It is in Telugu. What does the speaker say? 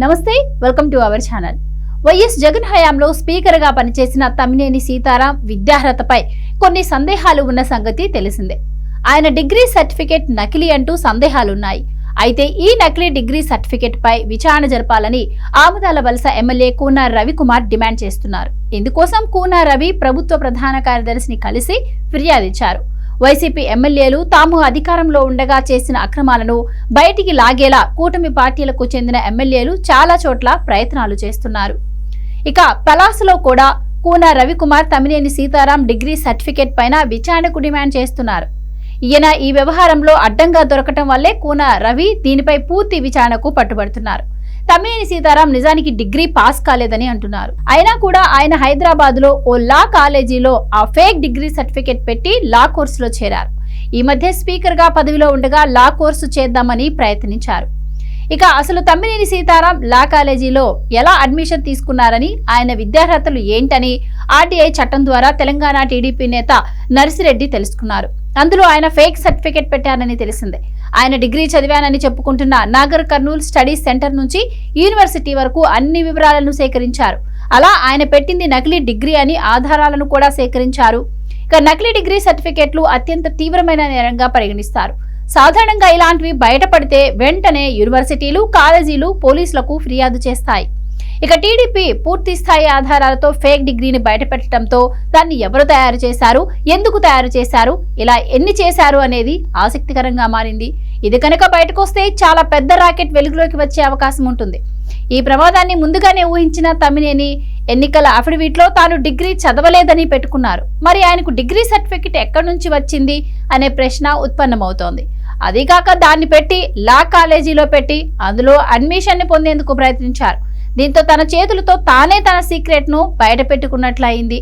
నమస్తే welcome to our channel. YS Jagan హయాంలో స్పీకర్గా పనిచేసిన తమ్మినేని సీతారాం విద్యార్హతపై కొన్ని సందేహాలు ఉన్న సంగతి తెలిసిందే. ఆయన డిగ్రీ సర్టిఫికేట్ నకిలీ అంటూ సందేహాలున్నాయి. అయితే ఈ నకిలీ డిగ్రీ సర్టిఫికేట్ పై విచారణ జరపాలని ఆముదాల వలస ఎమ్మెల్యే కూనా రవికుమార్ డిమాండ్ చేస్తున్నారు. ఇందుకోసం కూనా రవి ప్రభుత్వ ప్రధాన కార్యదర్శిని కలిసి ఫిర్యాదిచ్చారు వైసీపీ ఎమ్మెల్యేలు తాము అధికారంలో ఉండగా చేసిన అక్రమాలను బయటికి లాగేలా కూటమి పార్టీలకు చెందిన ఎమ్మెల్యేలు చాలా చోట్ల ప్రయత్నాలు చేస్తున్నారు. ఇక పలాసలో కూడా కూన రవికుమార్ తమినేని సీతారాం డిగ్రీ సర్టిఫికేట్ పైన విచారణకు డిమాండ్ చేస్తున్నారు. ఈయన ఈ వ్యవహారంలో అడ్డంగా దొరకటం వల్లే కూన రవి దీనిపై పూర్తి విచారణకు పట్టుబడుతున్నారు. తమ్మినేని సీతారాం నిజానికి డిగ్రీ పాస్ కాలేదని అంటున్నారు. అయినా కూడా ఆయన హైదరాబాద్లో ఓ లా కాలేజీలో ఆ ఫేక్ డిగ్రీ సర్టిఫికేట్ పెట్టి లా కోర్సులో చేరారు. ఈ మధ్య స్పీకర్గా పదవిలో ఉండగా లా కోర్సు చేద్దామని ప్రయత్నించారు. ఇక అసలు తమ్మినేని సీతారాం లా కాలేజీలో ఎలా అడ్మిషన్ తీసుకున్నారని ఆయన విద్యార్హతలు ఏంటని ఆర్టీఐ చట్టం ద్వారా తెలంగాణ టీడీపీ నేత నర్సిరెడ్డి తెలుసుకున్నారు. అందులో ఆయన ఫేక్ సర్టిఫికేట్ పెట్టారని తెలిసిందే. ఆయన డిగ్రీ చదివానని చెప్పుకుంటున్న నాగర్ కర్నూల్ స్టడీస్ సెంటర్ నుంచి యూనివర్సిటీ వరకు అన్ని వివరాలను సేకరించారు. అలా ఆయన పెట్టింది నకిలీ డిగ్రీ అని ఆధారాలను కూడా సేకరించారు. ఇక నకిలీ డిగ్రీ సర్టిఫికేట్లు అత్యంత తీవ్రమైన నేరంగా పరిగణిస్తారు. సాధారణంగా ఇలాంటివి బయటపడితే వెంటనే యూనివర్సిటీలు కాలేజీలు పోలీసులకు ఫిర్యాదు చేస్తాయి. ఇక టీడీపీ పూర్తి స్థాయి ఆధారాలతో ఫేక్ డిగ్రీని బయటపెట్టడంతో దాన్ని ఎవరు తయారు చేశారు? ఎందుకు తయారు చేశారు? ఇలా ఎన్ని చేశారు అనేది ఆసక్తికరంగా మారింది. ఇది కనుక బయటకు వస్తే చాలా పెద్ద రాకెట్ వెలుగులోకి వచ్చే అవకాశం ఉంటుంది. ఈ ప్రమాదాన్ని ముందుగానే ఊహించిన తమ్మినేని ఎన్నికల అఫిడవిట్లో తాను డిగ్రీ చదవలేదని పెట్టుకున్నారు. మరి ఆయనకు డిగ్రీ సర్టిఫికెట్ ఎక్కడి నుంచి వచ్చింది అనే ప్రశ్న ఉత్పన్నమవుతోంది. అదీకాక దాన్ని పెట్టి లా కాలేజీలో పెట్టి అందులో అడ్మిషన్ని పొందేందుకు ప్రయత్నించారు. దీంతో తన చేతులతో తానే తన సీక్రెట్ను బయట పెట్టుకున్నట్లయింది